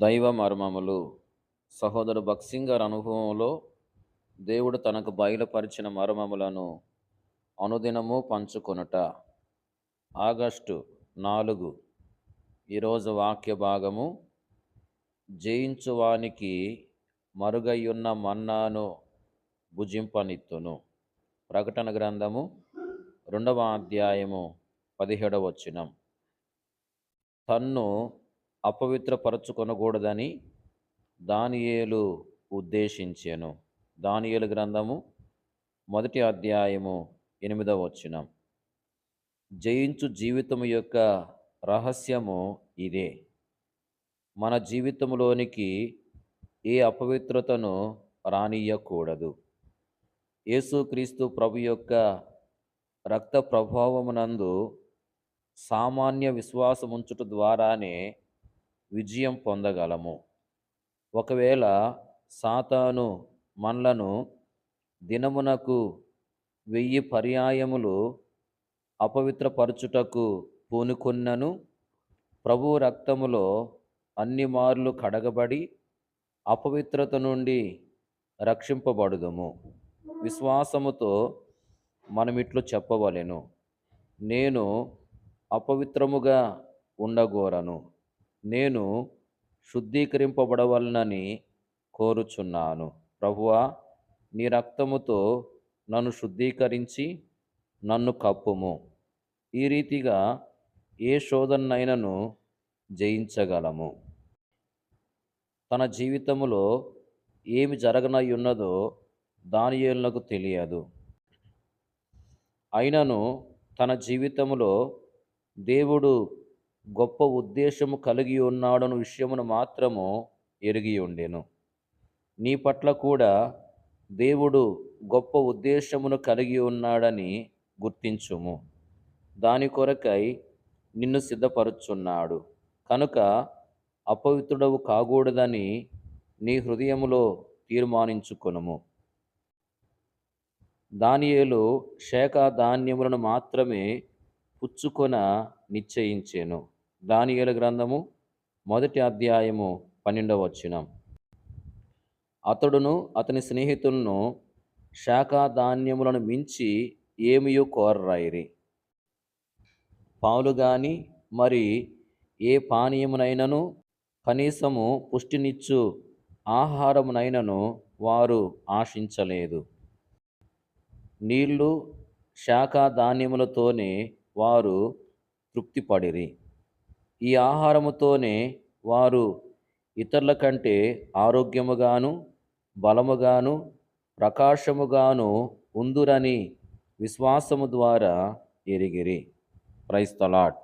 దైవ మర్మములు. సహోదరు భక్సింగ్ గారి అనుభవంలో దేవుడు తనకు బయలుపరిచిన మర్మములను అనుదినము పంచుకొనుట. ఆగస్టు నాలుగు ఈరోజు వాక్య భాగము. జయించువానికి మరుగయ్యున్న మన్నాను భుజింపనిత్తును. ప్రకటన గ్రంథము రెండవ అధ్యాయము పదిహేడవ తన్ను అపవిత్రపరచుకొనకూడదని దానియేలు ఉద్దేశించెను. దానియేలు గ్రంథము మొదటి అధ్యాయము ఎనిమిదవ వచ్చినం జయించు జీవితము యొక్క రహస్యము ఇదే. మన జీవితంలోనికి ఏ అపవిత్రతను రానియకూడదు యేసుక్రీస్తు ప్రభు యొక్క రక్త ప్రభావమునందు సామాన్య విశ్వాసముంచుట ద్వారానే విజయం పొందగలము. ఒకవేళ సాతాను మనలను దినమునకు వెయ్యి పర్యాయములు అపవిత్రపరచుటకు పూనుకున్నను ప్రభు రక్తములో అన్ని మార్లు కడగబడి అపవిత్రత నుండి రక్షింపబడుదుము. విశ్వాసముతో మనమిట్లు చెప్పవలెను. నేను అపవిత్రముగా ఉండగోరను. నేను శుద్ధీకరింపబడవలనని కోరుచున్నాను. ప్రభువా నీ రక్తముతో నన్ను శుద్ధీకరించి నన్ను కప్పుము. ఈ రీతిగా ఏ శోధనైనను జయించగలము? తన జీవితములో ఏమి జరగనయ్యున్నదో దానియేలునకు తెలియదు. అయినను తన జీవితంలో దేవుడు గొప్ప ఉద్దేశము కలిగి ఉన్నాడను విషయమును మాత్రము ఎరిగి ఉండెను. నీ పట్ల కూడా దేవుడు గొప్ప ఉద్దేశమును కలిగి ఉన్నాడని గుర్తించుము. దాని కొరకై నిన్ను సిద్ధపరుచున్నాడు. కనుక అపవిత్రుడవు కాకూడదని నీ హృదయములో తీర్మానించుకొనుము. దానియేలు శాఖ ధాన్యములను మాత్రమే పుచ్చుకొన నిశ్చయించాను. దానియేలు గ్రంథము మొదటి అధ్యాయము పన్నెండవ వచ్చినం అతడును అతని స్నేహితులను శాఖ ధాన్యములను మించి ఏమియో కోర్రాయిరి. పాలు గాని మరి ఏ పానీయమునైనను కనీసము పుష్టినిచ్చు ఆహారమునైనను వారు ఆశించలేదు. నీళ్ళు శాఖ ధాన్యములతోనే వారు తృప్తిపడిరి. ఈ ఆహారముతోనే వారు ఇతరుల కంటే ఆరోగ్యముగాను బలముగాను ప్రకాశముగాను ఉందురని విశ్వాసము ద్వారా ఎరిగిరి. క్రైస్తలాట్